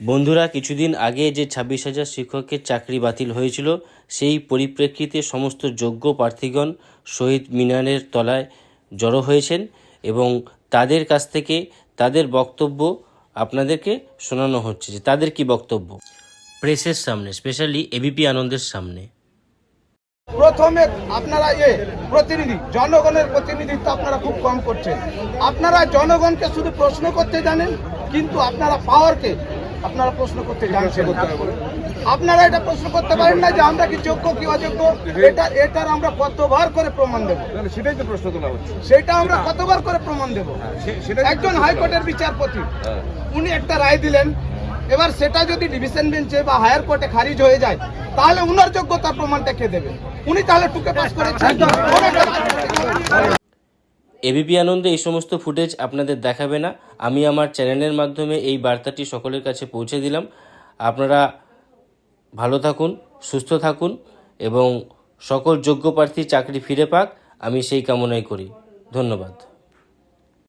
বন্ধুরা, কিছুদিন আগে যে ছাব্বিশ হাজার শিক্ষকের চাকরি বাতিল হয়েছিল, সেই পরিপ্রেক্ষিতে সমস্ত যোগ্য প্রার্থীগণ শহীদ মিনারের তলায় জড়ো হয়েছেন এবং তাদের কাছ থেকে তাদের বক্তব্য আপনাদেরকে শোনানো হচ্ছে যে তাদের কি বক্তব্য? প্রেসের সামনে, স্পেশালি এবিপি আনন্দের সামনে। প্রথমে আপনারা এ প্রতিনিধি, জনগণের প্রতিনিধিত্ব আপনারা খুব কম করছেন। আপনারা জনগণকে শুধু প্রশ্ন করতে জানেন, কিন্তু আপনারা পাওয়ারকে আপনারা প্রশ্ন করতে জানছেন আপনারা এটা প্রশ্ন করতে পারেন না যে আমরা কি যোগ্য কি অযোগ্য? এটা এটার আমরা কতবার করে প্রমাণ দেব? তাহলে সেটাই তো প্রশ্ন তোলা হচ্ছে। সেটা আমরা কতবার করে প্রমাণ দেব? সে- একজন হাইকোর্টের বিচারপতি হ্যাঁ। উনি একটা রায় দিলেন এবার সেটা যদি ডিভিশন বেঞ্চে বা হায়ার কোর্টে খারিজ হয়ে যায় তাহলে উনার যোগ্যতার প্রমাণটা কে দেবে? উনি তাহলে টুকে পাস করেছেন। এবিপি আনন্দে এই সমস্ত ফুটেজ আপনাদের দেখাবে না। আমি আমার চ্যানেলের মাধ্যমে এই বার্তাটি সকলের কাছে পৌঁছে দিলাম। আপনারা ভালো থাকুন, সুস্থ থাকুন এবং সকল যোগ্য প্রার্থী চাকরি ফিরে পাক। আমি সেই কামনাই করি। ধন্যবাদ।